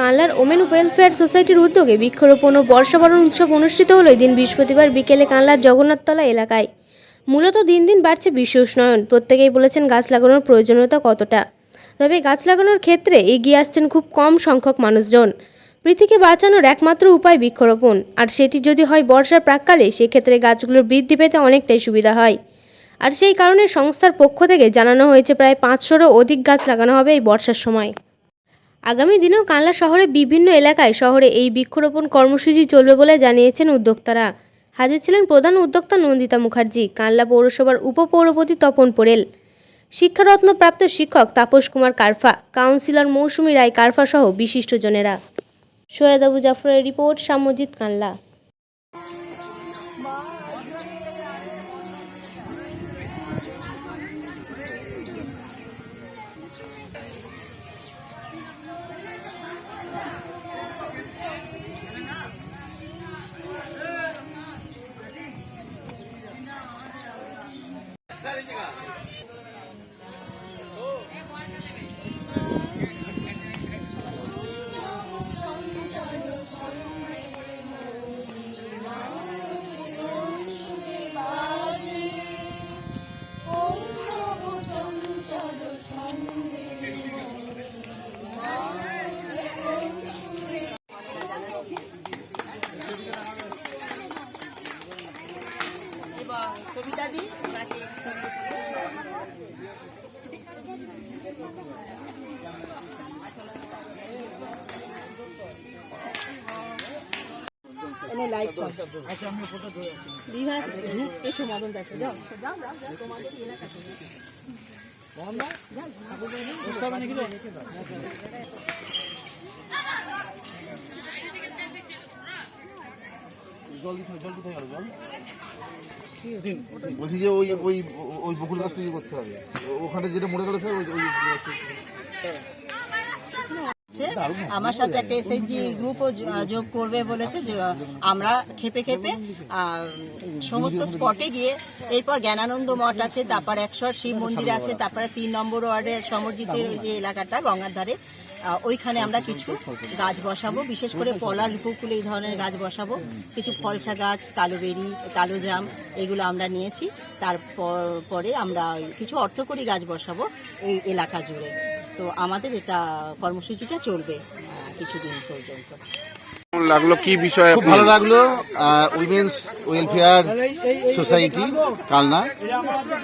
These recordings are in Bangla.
কানলার ওমেন ওয়েলফেয়ার সোসাইটির উদ্যোগে বৃক্ষরোপণ ও বর্ষবরণ উৎসব অনুষ্ঠিত হলো দিন বৃহস্পতিবার বিকেলে কানলার জগন্নাথতলা এলাকায়। মূলত দিন দিন বাড়ছে বিশ্ব উষ্ণায়ন। প্রত্যেকেই বলেছেন গাছ লাগানোর প্রয়োজনীয়তা কতটা। তবে গাছ লাগানোর ক্ষেত্রে এগিয়ে আসছেন খুব কম সংখ্যক মানুষজন। পৃথিবীকে বাঁচানোর একমাত্র উপায় বৃক্ষরোপণ। আর সেটি যদি হয় বর্ষার প্রাককালে, সেক্ষেত্রে গাছগুলোর বৃদ্ধি পেতে অনেকটাই সুবিধা হয়। আর সেই কারণে সংস্থার পক্ষ থেকে জানানো হয়েছে, প্রায় পাঁচশোরও অধিক গাছ লাগানো হবে এই বর্ষার সময়। আগামী দিনেও কানলা শহরে বিভিন্ন এলাকায় শহরে এই বৃক্ষরোপণ কর্মসূচি চলবে বলে জানিয়েছেন উদ্যোক্তারা। হাজির ছিলেন প্রধান উদ্যোক্তা নন্দিতা মুখার্জি, কানলা পৌরসভার উপপৌরপতি তপন পোরেল শিক্ষারত্নপ্রাপ্ত শিক্ষক তাপস কুমার কারফা, কাউন্সিলর মৌসুমী রায় কারফা সহ বিশিষ্টজনেরা সৈয়দ আবু জাফরের রিপোর্ট, সাম্যজিৎ কানলা। কবিতা দি। নাকি এনে লাইভ কর। আচ্ছা আমি ফটো ধরে আছি দিহা গ্রুপ এসো মদন দেখো যাও যাও যাও যাও তোমাদের এলাকা? থেকে বলছি যে ওই ওই ওই বকুল গাছটা ইয়ে করতে হবে। ওখানে যেটা মরে গেল ওই ওই আছে। আমার সাথে একটা এসএইচজি গ্রুপও যোগ করবে বলেছে আমরা খেপে খেপে সমস্ত স্পটে গিয়ে এরপর জ্ঞানানন্দ মঠ আছে তারপর একশর শিব মন্দির আছে তারপরে তিন নম্বর ওয়ার্ডে সমরজিতের যে এলাকাটা গঙ্গার ধারে ওইখানে আমরা কিছু গাছ বসাবো বিশেষ করে পলাশ বকুল এই ধরনের গাছ বসাবো। কিছু ফলসা গাছ কালোবেরি কালো জাম এগুলো আমরা নিয়েছি। তারপর পরে আমরা কিছু অর্থকরী গাছ বসাবো এই এলাকা জুড়ে। তো আমাদের এটা কর্মসূচিটা চলবে কিছুদিন পর্যন্ত। লাগল? কি বিষয়ে খুব ভালো লাগল উইমেন্স ওয়েলফেয়ার সোসাইটি কালনা।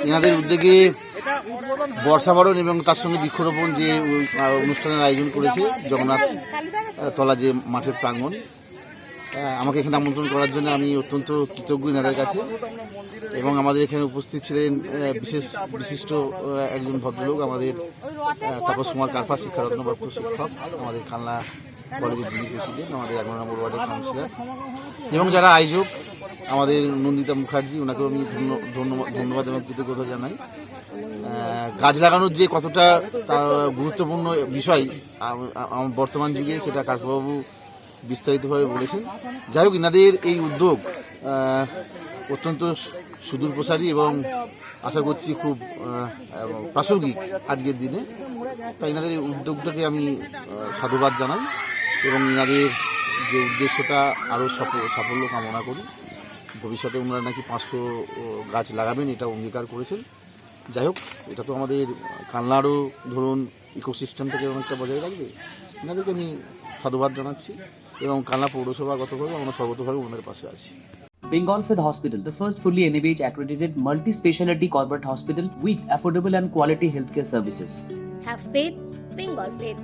এনাদের উদ্যোগে বর্ষাবরণ এবং তার সঙ্গে বৃক্ষরোপণ যে অনুষ্ঠানের আয়োজন করেছে জগন্নাথ তলা যে মাঠের প্রাঙ্গণ আমাকে এখানে আমন্ত্রণ করার জন্য আমি অত্যন্ত কৃতজ্ঞ এনাদের কাছে। এবং আমাদের এখানে উপস্থিত ছিলেন বিশেষ বিশিষ্ট একজন ভদ্রলোক আমাদের তাপস কুমার কারফা, শিক্ষারত্নপ্রাপ্ত শিক্ষক, আমাদের কালনা কলেজের যিনি প্রেসিডেন্ট, আমাদের এগারো নম্বর ওয়ার্ডের কাউন্সিলর। এবং যারা আয়োজক, আমাদের নন্দিতা মুখার্জি, ওনাকেও আমি ধন্য- ধন্যবাদ ধন্যবাদ এবং কৃতজ্ঞতা জানাই। গাছ লাগানোর যে কতটা গুরুত্বপূর্ণ বিষয় বর্তমান যুগে, সেটা কার্পবাবু বিস্তারিতভাবে বলেছেন। যাই হোক, ইনাদের এই উদ্যোগ অত্যন্ত সুদূর প্রসারী এবং আশা করছি খুব প্রাসঙ্গিক আজকের দিনে। তাই এনাদের এই উদ্যোগটাকে আমি সাধুবাদ জানাই এবং এনাদের যে উদ্দেশ্যটা আরও সাফল্য কামনা করি। ভবিষ্যতে ওনারা নাকি পাঁচশো গাছ লাগাবেন, এটা অঙ্গীকার করেছেন। যাই হোক, এটা তো আমাদের কালনারও ধরুন, ইকোসিস্টেমটাকে অনেকটা বজায় রাখবে। এনাদেরকে আমি সাধুবাদ জানাচ্ছি। এবং কালনা পৌরসভাগতভাবে আমরা সর্বতভাবে ওনার পাশে আছি Bengal Fifth Hospital, the first fully NABH accredited multi speciality corporate hospital with affordable and quality healthcare services. Have faith, Bengal faith.